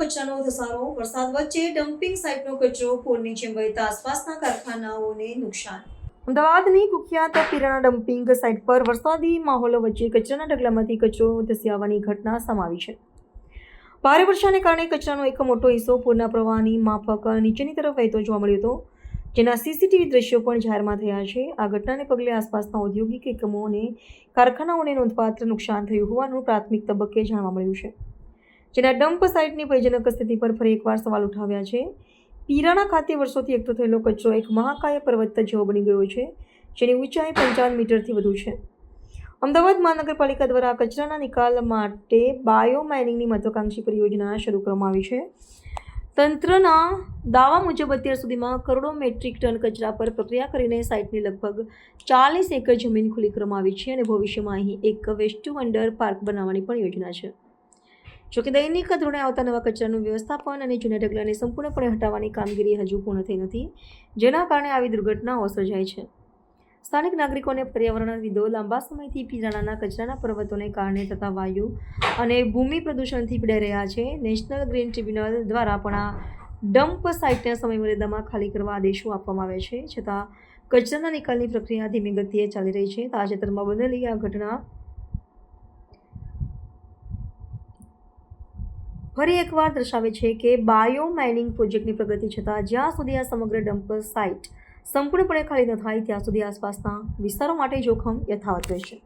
કચરાનો ધસારો, વરસાદ વચ્ચે ડમ્પિંગ સાઇટનો કચરો, પૂરની જેમ વહેતા આસપાસના કારખાનાઓને નુકસાન. અમદાવાદની કુખ્યાત પીરાણા ડમ્પિંગ સાઇટ પર વરસાદી માહોલ વચ્ચે કચરાના ઢગલામાંથી કચરો ધસી આવવાની ઘટના સમાવી છે. ભારે વર્ષાને કારણે કચરાનો એક મોટો હિસ્સો પૂરના પ્રવાહની માફક નીચેની તરફ વહેતો જોવા મળ્યો હતો, જેના સીસીટીવી દ્રશ્યો પણ જાહેરમાં થયા છે. આ ઘટનાને પગલે આસપાસના ઔદ્યોગિક એકમો અને કારખાનાઓને નોંધપાત્ર નુકસાન થયું હોવાનું પ્રાથમિક તબક્કે જાણવા મળ્યું છે. જેના ડમ્પ સાઇટની ભયજનક સ્થિતિ પર ફરી એકવાર સવાલ ઉઠાવ્યા છે. પીરાણા ખાતે વર્ષોથી એકઠો થયેલો કચરો એક મહાકાય પર્વત જેવો બની ગયો છે, જેની ઊંચાઈ પંચાવન મીટરથી વધુ છે. અમદાવાદ મહાનગરપાલિકા દ્વારા કચરાના નિકાલ માટે બાયો માઇનિંગની મહત્વાકાંક્ષી પરિયોજના શરૂ કરવામાં આવી છે. તંત્રના દાવા મુજબ અત્યાર સુધીમાં કરોડો મેટ્રિક ટન કચરા પર પ્રક્રિયા કરીને સાઇટની લગભગ ચાલીસ એકર જમીન ખુલ્લી કરવામાં આવી છે અને ભવિષ્યમાં અહીં એક વેસ્ટ વંડર પાર્ક બનાવવાની પણ યોજના છે. જોકે દૈનિક ધોરણે આવતા નવા કચરાનું વ્યવસ્થાપન અને જૂના ઢગલાને સંપૂર્ણપણે હટાવવાની કામગીરી હજુ પૂર્ણ થઈ નથી, જેના કારણે આવી દુર્ઘટનાઓ સર્જાય છે. સ્થાનિક નાગરિકોને પર્યાવરણ પર્યાવરણવિદો લાંબા સમયથી પીરાણાના કચરાના પર્વતોને કારણે થતા વાયુ અને ભૂમિ પ્રદૂષણથી પીડાઈ રહ્યા છે. નેશનલ ગ્રીન ટ્રિબ્યુનલ દ્વારા પણ આ ડમ્પ સાઇટના સમયમર્યાદામાં ખાલી કરવા આદેશો આપવામાં આવે છે, છતાં કચરાના નિકાલની પ્રક્રિયા ધીમી ગતિએ ચાલી રહી છે. તાજેતરમાં બનેલી આ ઘટના ફરી એકવાર દર્શાવે છે કે બાયો માઇનિંગ પ્રોજેક્ટની પ્રગતિ છતાં જ્યાં સુધી આ સમગ્ર ડમ્પર સાઇટ સંપૂર્ણપણે ખાલી ન થાય, ત્યાં સુધી આસપાસના વિસ્તારો માટે જોખમ યથાવત રહેશે.